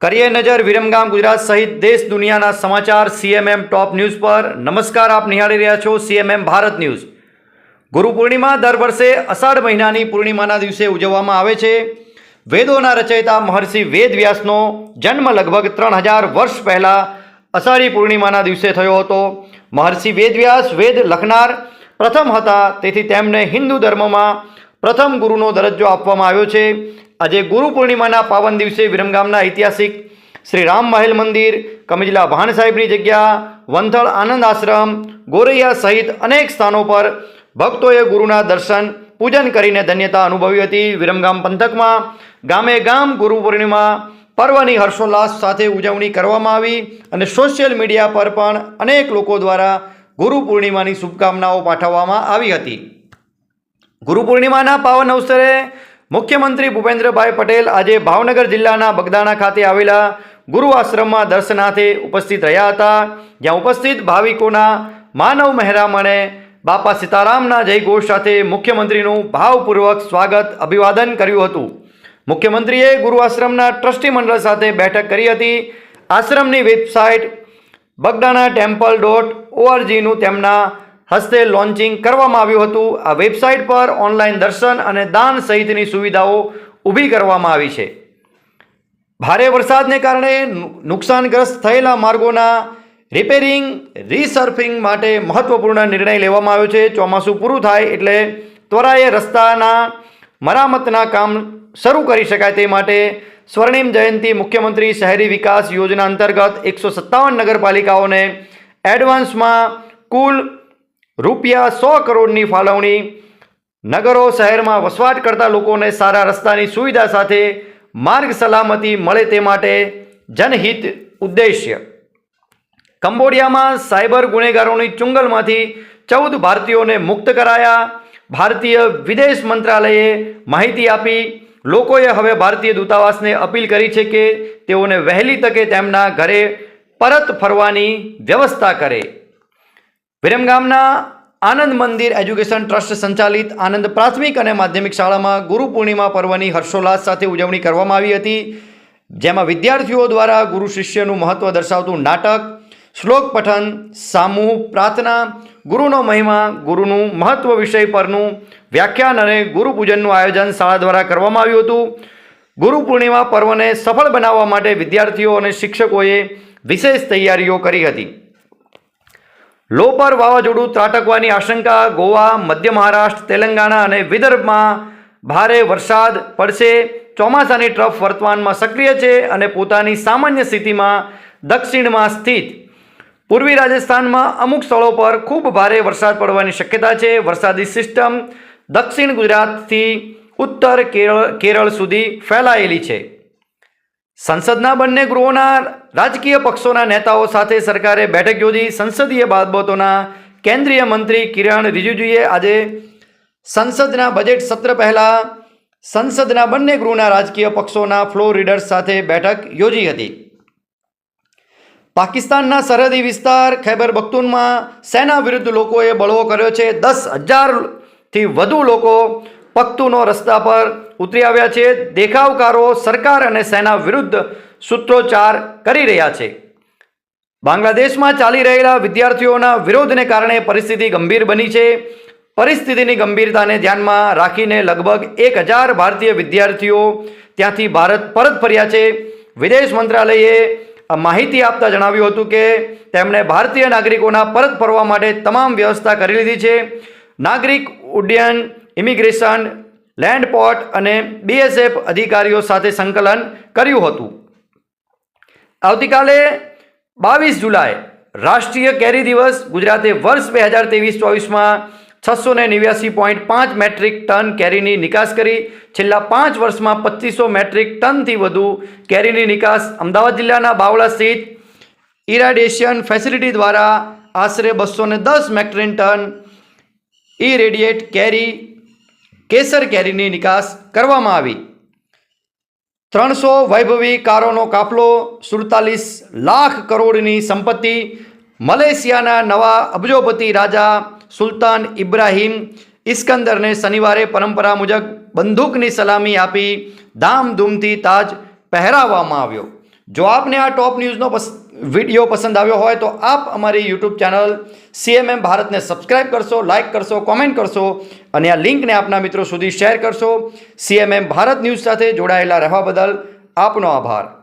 કરીએ નજર વિરમગામ ગુજરાત સહિત દેશ દુનિયાના સમાચાર સીએમએમ ટોપ ન્યૂઝ પર. નમસ્કાર, આપ નિહાળી રહ્યા છો સીએમએમ ભારત ન્યૂઝ. ગુરુ પૂર્ણિમા દર વર્ષે અષાઢ મહિનાની પૂર્ણિમાના દિવસે ઉજવવામાં આવે છે. વેદોના રચયિતા મહર્ષિ વેદ વ્યાસનો જન્મ લગભગ ત્રણ હજાર વર્ષ પહેલાં અષાઢી પૂર્ણિમાના દિવસે થયો હતો. મહર્ષિ વેદવ્યાસ વેદ લખનાર પ્રથમ હતા, તેથી તેમને હિન્દુ ધર્મમાં પ્રથમ ગુરુનો દરજ્જો આપવામાં આવ્યો છે. આજે ગુરુ પૂર્ણિમાના પાવન દિવસે વિરમગામના ઐતિહાસિક શ્રી રામ મહેલ મંદિર, કમિજલા ભાણ સાહેબની જગ્યા, વંથળ આનંદ આશ્રમ, ગોરૈયા સહિત અનેક સ્થાનો પર ભક્તોએ ગુરુના દર્શન, પૂજન કરીને ધન્યતા અનુભવી હતી. વિરમગામ પંથકમાં ગામે ગામ ગુરુ પૂર્ણિમા પર્વની હર્ષોલ્લાસ સાથે ઉજવણી કરવામાં આવી અને સોશિયલ મીડિયા પર પણ અનેક લોકો દ્વારા ગુરુ પૂર્ણિમાની શુભકામનાઓ પાઠવવામાં આવી હતી. ગુરુ પૂર્ણિમાના પાવન અવસરે મુખ્યમંત્રી ભૂપેન્દ્રભાઈ પટેલ આજે ભાવનગર જિલ્લાના બગદાણા ખાતે આવેલા ગુરુ આશ્રમમાં દર્શનાર્થે ઉપસ્થિત રહ્યા હતા. જ્યાં ઉપસ્થિત ભાવિકોના માનવ મહેરામણે બાપા સીતારામના જયઘોષ સાથે મુખ્યમંત્રીનું ભાવપૂર્વક સ્વાગત અભિવાદન કર્યું હતું. મુખ્યમંત્રીએ ગુરુ આશ્રમના ટ્રસ્ટી મંડળ સાથે બેઠક કરી હતી. આશ્રમની વેબસાઇટ બગદાણા ટેમ્પલ ડોટ ઓઆરજીનું તેમના હસ્તે લોન્ચિંગ કરવામાં આવ્યું હતું. આ વેબસાઇટ પર ઓનલાઈન દર્શન અને દાન સહિતની સુવિધાઓ ઊભી કરવામાં આવી છે. ભારે વરસાદને કારણે નુકસાનગ્રસ્ત થયેલા માર્ગોના રિપેરિંગ, રીસર્ફિંગ માટે મહત્વપૂર્ણ નિર્ણય લેવામાં આવ્યો છે. ચોમાસું પૂરું થાય એટલે ત્વરાએ રસ્તાના મરામતના કામ શરૂ કરી શકાય તે માટે સ્વર્ણિમ જયંતિ મુખ્યમંત્રી શહેરી વિકાસ યોજના અંતર્ગત એકસો સત્તાવન નગરપાલિકાઓને એડવાન્સમાં કુલ રૂપિયા સો કરોડની ફાળવણી. નગરો શહેરમાં વસવાટ કરતા લોકોને સારા રસ્તાની સુવિધા સાથે માર્ગ સલામતી મળે તે માટે જનહિત ઉદ્દેશ્ય. કંબોડિયામાં સાયબર ગુનેગારોની ચુંગલમાંથી ચૌદ ભારતીયોને મુક્ત કરાયા. ભારતીય વિદેશ મંત્રાલયે માહિતી આપી. લોકોએ હવે ભારતીય દૂતાવાસને અપીલ કરી છે કે તેઓને વહેલી તકે તેમના ઘરે પરત ફરવાની વ્યવસ્થા કરે. વિરમગામના આનંદ મંદિર એજ્યુકેશન ટ્રસ્ટ સંચાલિત આનંદ પ્રાથમિક અને માધ્યમિક શાળામાં ગુરુ પૂર્ણિમા પર્વની હર્ષોલ્લાસ સાથે ઉજવણી કરવામાં આવી હતી, જેમાં વિદ્યાર્થીઓ દ્વારા ગુરુ શિષ્યનું મહત્વ દર્શાવતું નાટક, શ્લોક પઠન, સામૂહ પ્રાર્થના, ગુરુનો મહિમા, ગુરુનું મહત્વ વિષય પરનું વ્યાખ્યાન અને ગુરુ પૂજનનું આયોજન શાળા દ્વારા કરવામાં આવ્યું હતું. ગુરુ પૂર્ણિમા પર્વને સફળ બનાવવા માટે વિદ્યાર્થીઓ અને શિક્ષકોએ વિશેષ તૈયારીઓ કરી હતી. લોપર વાવાઝોડું ત્રાટકવાની આશંકા ગોવા, મધ્ય મહારાષ્ટ્ર, તેલંગાણા અને વિદર્ભમાં ભારે વરસાદ પડશે. ચોમાસાની ટ્રફ વર્તમાનમાં સક્રિય છે અને પોતાની સામાન્ય સ્થિતિમાં દક્ષિણમાં સ્થિત. પૂર્વી રાજસ્થાનમાં અમુક સ્થળો પર ખૂબ ભારે વરસાદ પડવાની શક્યતા છે. વરસાદી સિસ્ટમ દક્ષિણ ગુજરાતથી ઉત્તર કેરળ કેરળ સુધી ફેલાયેલી છે. સંસદના બંને ગૃહોના રાજકીય પક્ષોના નેતાઓ સાથે સરકારે બેઠક યોજી સંસદીય બાબતોના કેન્દ્રીય મંત્રી કિરણ રિજિજુએ આજે સંસદના બજેટ સત્ર પહેલાં સંસદના બંને ગૃહના રાજકીય પક્ષોના ફ્લોર રીડર્સ સાથે બેઠક યોજી હતી. પાકિસ્તાનના સરહદી વિસ્તાર ખૈબર બખ્તુનમાં સેના વિરુદ્ધ લોકોએ બળવો કર્યો છે. દસ હજારથી વધુ લોકો પખ્તૂનો રસ્તા પર ઉતરી આવ્યા છે. દેખાવકારો સરકાર અને સેના વિરુદ્ધ સૂત્રોચ્ચાર કરી રહ્યા છે. બાંગ્લાદેશમાં ચાલી રહેલા વિદ્યાર્થીઓના વિરોધને કારણે પરિસ્થિતિ ગંભીર બની છે. પરિસ્થિતિની ગંભીરતાને ધ્યાનમાં રાખીને લગભગ એક હજાર ભારતીય વિદ્યાર્થીઓ ત્યાંથી ભારત પરત ફર્યા છે. વિદેશ મંત્રાલયે માહિતી આપતા જણાવ્યું હતું કે તેમણે ભારતીય નાગરિકોના પરત ફરવા માટે તમામ વ્યવસ્થા કરી લીધી છે. નાગરિક ઉડ્ડયન ઇમિગ્રેશન, લેન્ડ પોર્ટ અને બીએસએફ અધિકારીઓ સાથે સંકલન કર્યું હતું. આવતીકાલે બાવીસ જુલાઈ, રાષ્ટ્રીય કેરી દિવસ, ગુજરાતે વર્ષ બે હજાર ત્રેવીસ ચોવીસમાં છસો ને નેવ્યાસી પોઈન્ટ પાંચ મેટ્રિક ટન કેરીની નિકાસ કરી. છેલ્લા પાંચ વર્ષમાં પચીસો મેટ્રિક ટનથી વધુ કેરીની નિકાસ અમદાવાદ જિલ્લાના બાવળા સ્થિત ઇરાડિએશન ફેસિલિટી દ્વારા આશરે બસો દસ મેટ્રિક ટન ઇરેડિયેટ કેરી કેસર કેરીની નિકાસ કરવામાં આવી. ત્રણસો વૈભવી કારોનો કાફલો, સુડતાલીસ લાખ કરોડની સંપત્તિ, મલેશિયાના નવા અબજોપતિ રાજા સુલતાન ઇબ્રાહિમ ઇસ્કંદરને શનિવારે પરંપરા મુજબ બંદૂકની સલામી આપી, ધામધૂમથી તાજ પહેરાવવામાં આવ્યો. જો આપને આ ટોપ ન્યૂઝનો વીડિયો પસંદ આવ્યો હોય તો આપ અમારી યુટ્યુબ ચેનલ સીએમએમ ભારતને સબસ્ક્રાઇબ કરશો લાઇક કરશો કોમેન્ટ કરશો અને આ લિંકને આપના મિત્રો સુધી શેર કરશો. સીએમએમ ભારત ન્યૂઝ સાથે જોડાયેલા રહેવા બદલ આપનો આભાર.